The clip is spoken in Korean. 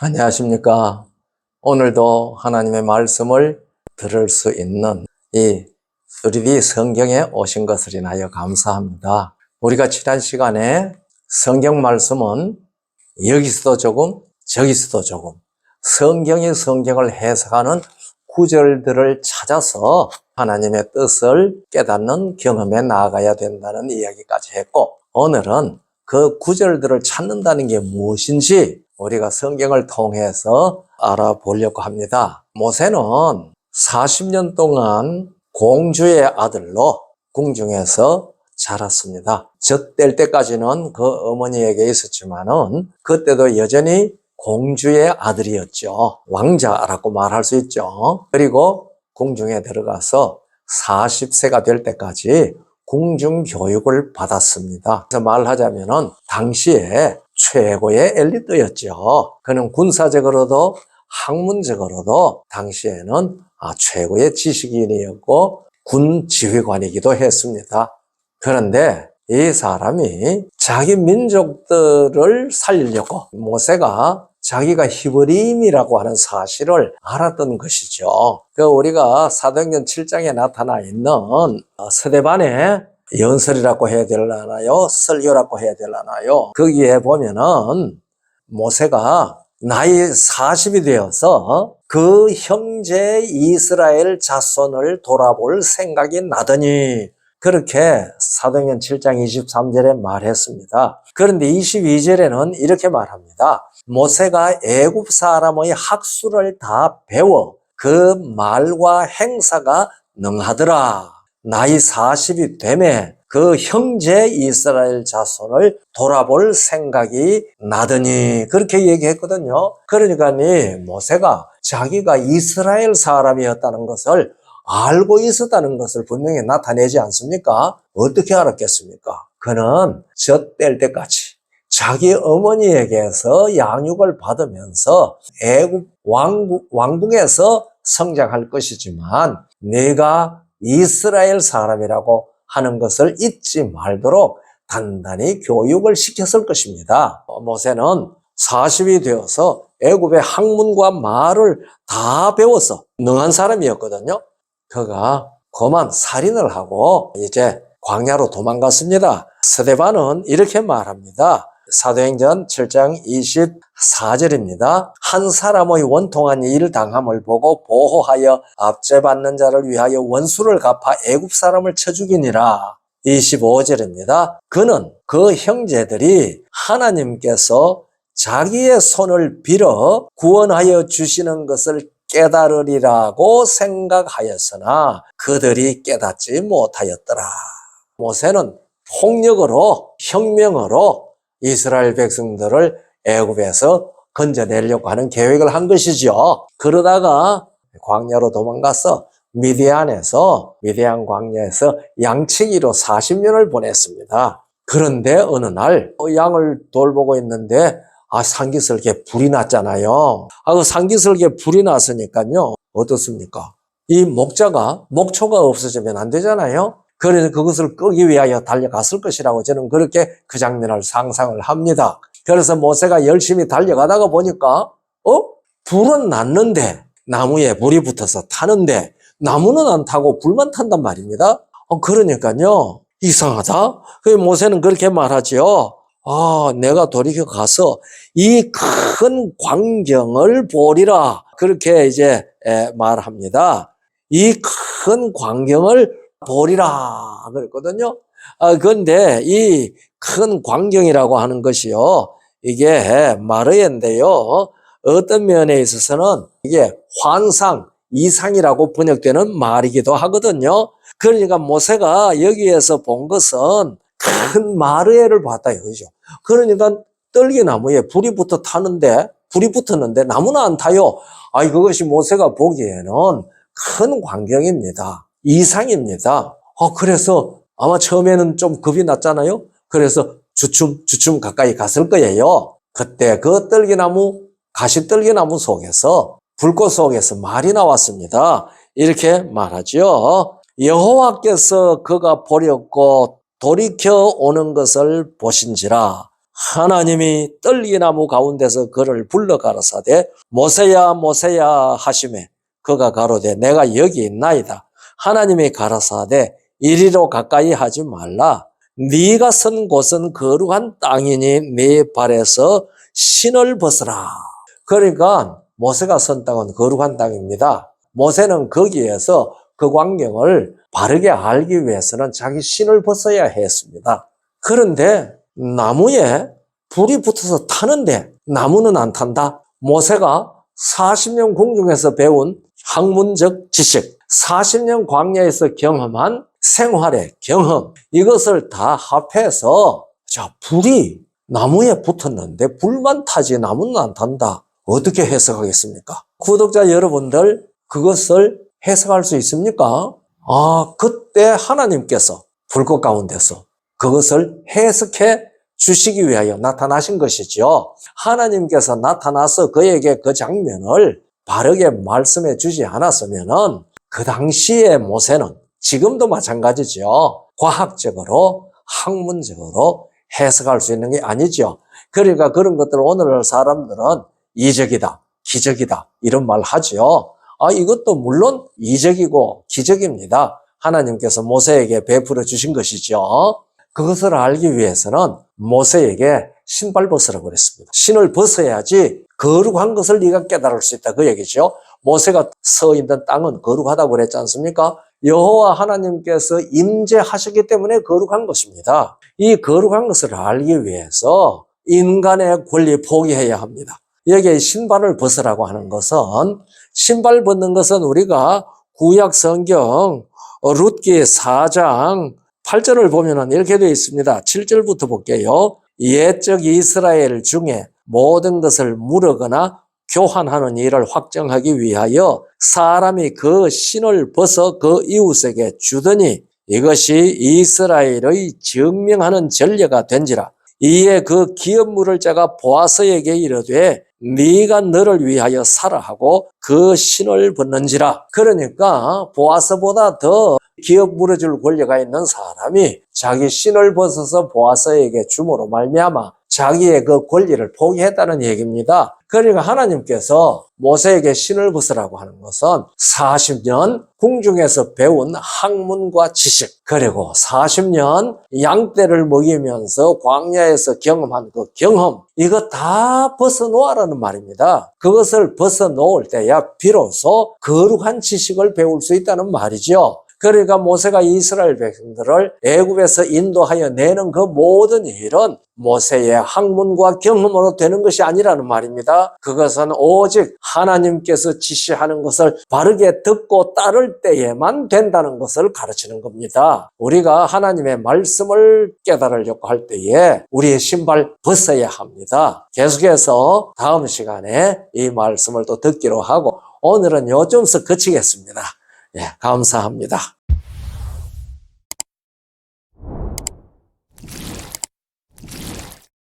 안녕하십니까. 오늘도 하나님의 말씀을 들을 수 있는 이 3D 성경에 오신 것을 인하여 감사합니다. 우리가 지난 시간에 성경 말씀은 여기서도 조금, 저기서도 조금 성경이 성경을 해석하는 구절들을 찾아서 하나님의 뜻을 깨닫는 경험에 나아가야 된다는 이야기까지 했고 오늘은 그 구절들을 찾는다는 게 무엇인지 우리가 성경을 통해서 알아보려고 합니다. 모세는 40년 동안 공주의 아들로 궁중에서 자랐습니다. 젖될 때까지는 그 어머니에게 있었지만은 그때도 여전히 공주의 아들이었죠. 왕자라고 말할 수 있죠. 그리고 궁중에 들어가서 40세가 될 때까지 궁중 교육을 받았습니다. 그래서 말하자면은 당시에 최고의 엘리트였죠. 그는 군사적으로도 학문적으로도 당시에는 아, 최고의 지식인이었고 군 지휘관이기도 했습니다. 그런데 이 사람이 자기 민족들을 살리려고 모세가 자기가 히브리인이라고 하는 사실을 알았던 것이죠. 그 우리가 사도행전 7장에 나타나 있는 서대반의 연설이라고 해야 되려나요? 설교라고 해야 되려나요? 거기에 보면은 모세가 나이 40이 되어서 그 형제 이스라엘 자손을 돌아볼 생각이 나더니 그렇게 사도행전 7장 23절에 말했습니다. 그런데 22절에는 이렇게 말합니다. 모세가 애굽 사람의 학수를 다 배워 그 말과 행사가 능하더라. 나이 40이 되매 그 형제 이스라엘 자손을 돌아볼 생각이 나더니 그렇게 얘기했거든요. 그러니까 이 모세가 자기가 이스라엘 사람이었다는 것을 알고 있었다는 것을 분명히 나타내지 않습니까? 어떻게 알았겠습니까? 그는 젖될 때까지 자기 어머니에게서 양육을 받으면서 애굽 왕국, 왕궁에서 성장할 것이지만 내가 이스라엘 사람이라고 하는 것을 잊지 말도록 단단히 교육을 시켰을 것입니다. 모세는 40이 되어서 애굽의 학문과 말을 다 배워서 능한 사람이었거든요. 그가 그만 살인을 하고 이제 광야로 도망갔습니다. 스데반은 이렇게 말합니다. 사도행전 7장 24절입니다. 한 사람의 원통한 일 당함을 보고 보호하여 압제받는 자를 위하여 원수를 갚아 애굽 사람을 쳐 죽이니라. 25절입니다. 그는 그 형제들이 하나님께서 자기의 손을 빌어 구원하여 주시는 것을 깨달으리라고 생각하였으나 그들이 깨닫지 못하였더라. 모세는 폭력으로 혁명으로 이스라엘 백성들을 애굽에서 건져내려고 하는 계획을 한 것이죠. 그러다가 광야로 도망가서 미디안에서 미디안 광야에서 양치기로 40년을 보냈습니다. 그런데 어느 날 양을 돌보고 있는데 아 상기설계 불이 났잖아요. 아 그 상기설계 불이 났으니까요. 어떻습니까? 이 목자가 목초가 없어지면 안 되잖아요. 그래서 그것을 끄기 위하여 달려갔을 것이라고 저는 그렇게 그 장면을 상상을 합니다. 그래서 모세가 열심히 달려가다가 보니까 어? 불은 났는데 나무에 불이 붙어서 타는데 나무는 안 타고 불만 탄단 말입니다. 어, 그러니까요. 이상하다. 그 모세는 그렇게 말하지요. 아, 내가 돌이켜 가서 이 큰 광경을 보리라. 그렇게 이제 에, 말합니다. 이 큰 광경을 보리라. 그랬거든요. 아, 그런데 이 큰 광경이라고 하는 것이요. 이게 마르엔데요. 어떤 면에 있어서는 이게 환상, 이상이라고 번역되는 말이기도 하거든요. 그러니까 모세가 여기에서 본 것은 큰 마르에를 봤다 이거죠. 그러니까 떨기나무에 불이 붙어 타는데 불이 붙었는데 나무는 안 타요. 아, 그것이 모세가 보기에는 큰 광경입니다. 이상입니다. 어, 그래서 아마 처음에는 좀 겁이 났잖아요. 그래서 주춤 주춤 가까이 갔을 거예요. 그때 그 떨기나무 가시떨기나무 속에서 불꽃 속에서 말이 나왔습니다. 이렇게 말하죠. 여호와께서 그가 보렸고 돌이켜 오는 것을 보신지라 하나님이 떨기나무 가운데서 그를 불러 가라사대 모세야 모세야 하심에 그가 가로되 내가 여기 있나이다. 하나님이 가라사대 이리로 가까이 하지 말라. 네가 선 곳은 거룩한 땅이니 네 발에서 신을 벗으라. 그러니까 모세가 선 땅은 거룩한 땅입니다. 모세는 거기에서 그 광경을 바르게 알기 위해서는 자기 신을 벗어야 했습니다. 그런데 나무에 불이 붙어서 타는데 나무는 안 탄다. 모세가 40년 공중에서 배운 학문적 지식, 40년 광야에서 경험한 생활의 경험, 이것을 다 합해서 자, 불이 나무에 붙었는데 불만 타지 나무는 안 탄다. 어떻게 해석하겠습니까? 구독자 여러분들 그것을 해석할 수 있습니까? 아, 그때 하나님께서 불꽃 가운데서 그것을 해석해 주시기 위하여 나타나신 것이죠. 하나님께서 나타나서 그에게 그 장면을 바르게 말씀해 주지 않았으면은 그 당시의 모세는 지금도 마찬가지죠. 과학적으로, 학문적으로 해석할 수 있는 게 아니죠. 그러니까 그런 것들을 오늘 사람들은 이적이다, 기적이다, 이런 말 하죠. 아, 이것도 물론 이적이고 기적입니다. 하나님께서 모세에게 베풀어 주신 것이죠. 그것을 알기 위해서는 모세에게 신발 벗으라고 그랬습니다. 신을 벗어야지 거룩한 것을 네가 깨달을 수 있다. 그 얘기죠. 모세가 서 있는 땅은 거룩하다고 그랬지 않습니까? 여호와 하나님께서 임재하셨기 때문에 거룩한 것입니다. 이 거룩한 것을 알기 위해서 인간의 권리 포기해야 합니다. 여기에 신발을 벗으라고 하는 것은 신발 벗는 것은 우리가 구약 성경 룻기 4장 8절을 보면은 이렇게 되어 있습니다. 7절부터 볼게요. 옛적 이스라엘 중에 모든 것을 무르거나 교환하는 일을 확정하기 위하여 사람이 그 신을 벗어 그 이웃에게 주더니 이것이 이스라엘의 증명하는 전례가 된지라. 이에 그 기업 물을 자가 보아스에게 이르되 네가 너를 위하여 살아 하고 그 신을 벗는지라. 그러니까 보아스보다 더 기업 물어줄 권리가 있는 사람이 자기 신을 벗어서 보아스에게 주므로 말미암아 자기의 그 권리를 포기했다는 얘기입니다. 그러니까 하나님께서 모세에게 신을 벗으라고 하는 것은 40년 궁중에서 배운 학문과 지식, 그리고 40년 양떼를 먹이면서 광야에서 경험한 그 경험, 이거 다 벗어놓으라는 말입니다. 그것을 벗어놓을 때야 비로소 거룩한 지식을 배울 수 있다는 말이죠. 그러니까 모세가 이스라엘 백성들을 애굽에서 인도하여 내는 그 모든 일은 모세의 학문과 경험으로 되는 것이 아니라는 말입니다. 그것은 오직 하나님께서 지시하는 것을 바르게 듣고 따를 때에만 된다는 것을 가르치는 겁니다. 우리가 하나님의 말씀을 깨달으려고 할 때에 우리의 신발 벗어야 합니다. 계속해서 다음 시간에 이 말씀을 또 듣기로 하고 오늘은 요점서 그치겠습니다. 예, 감사합니다.